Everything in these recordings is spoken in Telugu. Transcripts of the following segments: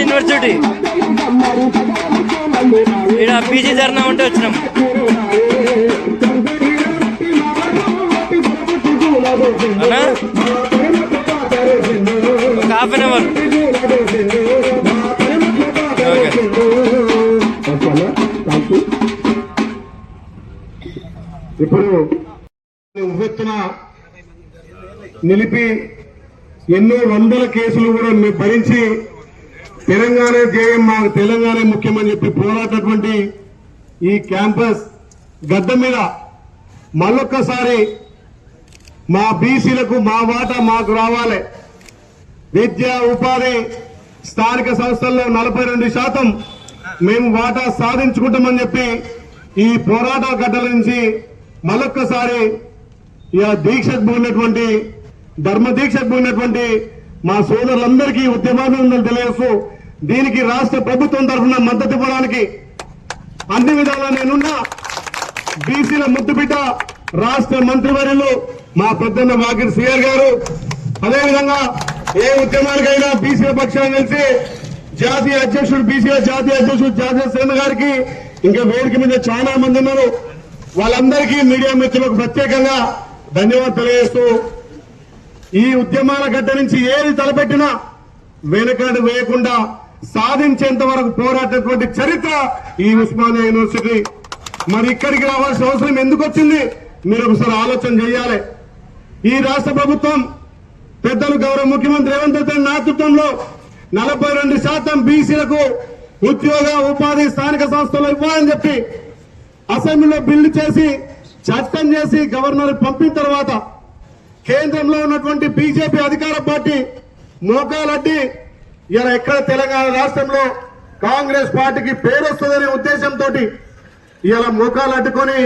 యూనివర్సిటీ. ఇక్కడ పీజీ ధర్నా ఉంటే వచ్చినాం. అన్నా? ఒక హాఫ్ అన్ అవర్ ఇప్పుడు ఉవ్వెత్తున నిలిపి ఎన్నో వందల కేసులు కూడా మేము భరించి తెలంగాణ జేయం మాకు తెలంగాణ ముఖ్యమని చెప్పి పోరాటటువంటి ఈ క్యాంపస్ గడ్డ మీద మళ్ళొక్కసారి మా బీసీలకు మా వాటా మాకు రావాలి. విద్య ఉపాధి స్థానిక సంస్థల్లో నలభై రెండు శాతం మేము వాటా సాధించుకుంటామని చెప్పి ఈ పోరాట గడ్డల నుంచి మళ్ళొక్కసారి ఇక దీక్షకు పోయినటువంటి ధర్మ దీక్షకు పోయినటువంటి మా సోదరులందరికీ ఉద్యమాభినందనలు తెలియజేస్తూ దీనికి రాష్ట్ర ప్రభుత్వం తరఫున మద్దతు ఇవ్వడానికి అన్ని విధాలా నేనున్న. బీసీల ముద్దుబిడ్డ రాష్ట్ర మంత్రివర్యులు మా పెద్దన్న వాకిర్ సిఆర్ గారు. అదేవిధంగా ఏ ఉద్యమానికైనా బీసీల పక్షాన్ని కలిసి జాతీయ అధ్యక్షుడు బీసీల జాతీయ అధ్యక్షుడు జాతీయ సేన గారికి ఇంకా వేదిక మీద చాలా మంది ఉన్నారు. వాళ్ళందరికీ మీడియా మిత్రులకు ప్రత్యేకంగా ధన్యవాదాలు తెలియజేస్తూ ఈ ఉద్యమాల గడ్డ నుంచి ఏది తలపెట్టినా వెనకడు వేయకుండా సాధించేంత వరకు పోరాటటువంటి చరిత్ర ఈ ఉస్మానియా యూనివర్సిటీ. మరి ఇక్కడికి రావాల్సిన అవసరం ఎందుకు వచ్చింది? మీరు ఒకసారి ఆలోచన చేయాలి. ఈ రాష్ట్ర ప్రభుత్వం పెద్దలు గౌరవ ముఖ్యమంత్రి రేవంత్ రెడ్డి నేతృత్వంలో నలభై రెండు శాతం బీసీలకు ఉద్యోగ ఉపాధి స్థానిక సంస్థలు ఇవ్వాలని చెప్పి అసెంబ్లీలో బిల్లు చేసి చట్టం చేసి గవర్నర్ పంపిన తర్వాత కేంద్రంలో ఉన్నటువంటి బీజేపీ అధికార పార్టీ మోకాలడ్డి ఇలా ఎక్కడ తెలంగాణ రాష్ట్రంలో కాంగ్రెస్ పార్టీకి పేరు వస్తుందనే ఉద్దేశంతో ఇలా మోకాలు అడ్డుకొని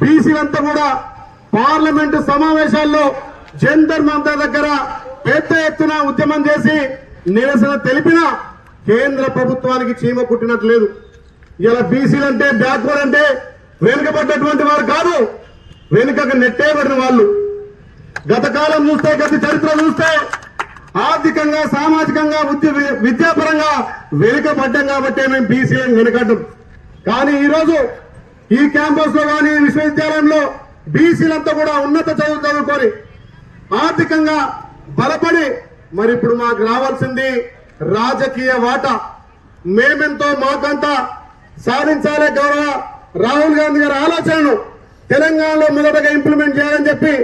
బీసీలంతా కూడా పార్లమెంటు సమావేశాల్లో జంతర్ మంతర్ దగ్గర పెద్ద ఎత్తున ఉద్యమం చేసి నిరసన తెలిపిన కేంద్ర ప్రభుత్వానికి చీమ కుట్టినట్టు లేదు. ఇలా బీసీలంటే బ్యాక్వర్డ్ అంటే వెనుకబడ్డటువంటి వారు కాదు. వెనుకకు నెట్టేయబడిన వాళ్ళు. గత కాలం చూస్తే గత చరిత్ర చూస్తే ఆర్థికంగా సామాజికంగా ఉద్య- విద్యాపరంగా వెనుకబడ్డాం కాబట్టి మేము బీసీలను వెనుకడ్డం కానీ ఈరోజు ఈ క్యాంపస్లో కానీ విశ్వవిద్యాలయంలో బీసీలంతా కూడా ఉన్నత చదువు చదువుకొని ఆర్థికంగా బలపడి మరి ఇప్పుడు మాకు రావాల్సింది రాజకీయ వాటా. మేమెంతో మాకంతా సాధించాలే గౌరవ రాహుల్ గాంధీ గారి ఆలోచనను తెలంగాణలో మొదటగా ఇంప్లిమెంట్ చేయాలని చెప్పి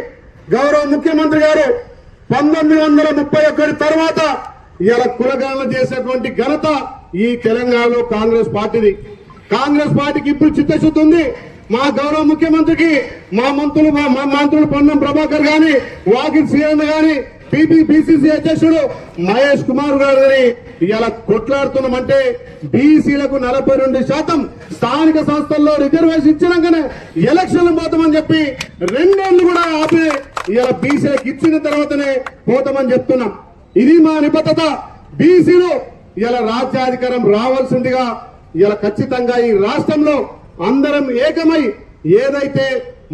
గౌరవ ముఖ్యమంత్రి గారు పంతొమ్మిది వందల ముప్పై ఒకటి తర్వాత ఇలా కులగణన చేసేటువంటి ఘనత ఈ తెలంగాణలో కాంగ్రెస్ పార్టీది. కాంగ్రెస్ పార్టీకి ఇప్పుడు చిత్తశుద్ధి ఉంది. మా గౌరవ ముఖ్యమంత్రికి మా మంత్రులు మా మా మంత్రులు పొన్నం ప్రభాకర్ గాని వాకి సీఎం గాని పిపి అధ్యక్షుడు మహేష్ కుమార్ గారిని ఇలా కొట్లాడుతున్నామంటే బీసీలకు నలభై రెండు శాతం స్థానిక సంస్థల్లో రిజర్వేషన్ ఇచ్చినాకనే ఎలక్షన్లు పోతామని చెప్పి రెండేళ్ళు కూడా ఆపి ఇలా బీసీలకు ఇచ్చిన తర్వాతనే పోతామని చెప్తున్నాం. ఇది మా నిబద్ధత. బీసీలు ఇలా రాజ్యాధికారం రావాల్సిందిగా ఇలా ఖచ్చితంగా ఈ రాష్ట్రంలో అందరం ఏకమై ఏదైతే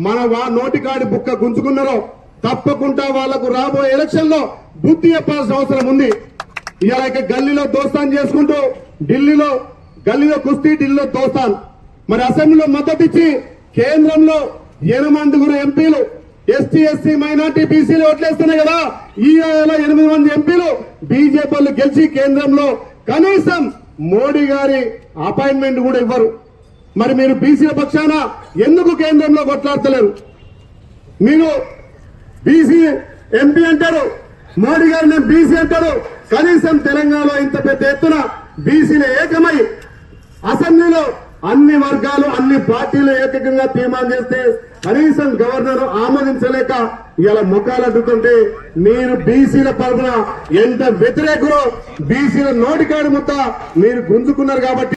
మన వా నోటికాడి బుక్క గుంజుకున్నారో తప్పకుండా వాళ్ళకు రాబోయే ఎలక్షన్లో బుద్ధి చెప్పాల్సిన అవసరం ఉంది. ఇలా ఇక గల్లీలో దోస్తాన్ చేసుకుంటూ ఢిల్లీలో గల్లీలో కుస్తీ ఢిల్లీలో దోస్తాన్. మరి అసెంబ్లీలో మద్దతు ఇచ్చి కేంద్రంలో ఎనమండుగురు ఎంపీలు ఎస్టీ ఎస్సీ మైనార్టీ బీసీలు ఓట్లేస్తున్నాయి కదా. ఈ ఎనిమిది మంది ఎంపీలు బీజేపీ వాళ్ళు గెలిచి కేంద్రంలో కనీసం మోడీ గారి అపాయింట్మెంట్ కూడా ఇవ్వరు. మరి మీరు బీసీల పక్షాన ఎందుకు కేంద్రంలో కొట్లాడతలేరు? మీరు బీసీ ఎంపీ అంటారు మోడీ గారు నేను బీసీ అంటారు. కనీసం తెలంగాణలో ఇంత పెద్ద ఎత్తున బీసీలు ఏకమై అసెంబ్లీలో అన్ని వర్గాలు అన్ని పార్టీలు ఏకకంగా తీర్మానం చేస్తే కనీసం గవర్నర్ ఆమోదించలేక ఇలా ముఖాలడ్డుతుంటే మీరు బీసీల పరపున ఎంత వ్యతిరేకులో బీసీల నోటికాడు ముద్ద మీరు గుంజుకున్నారు కాబట్టి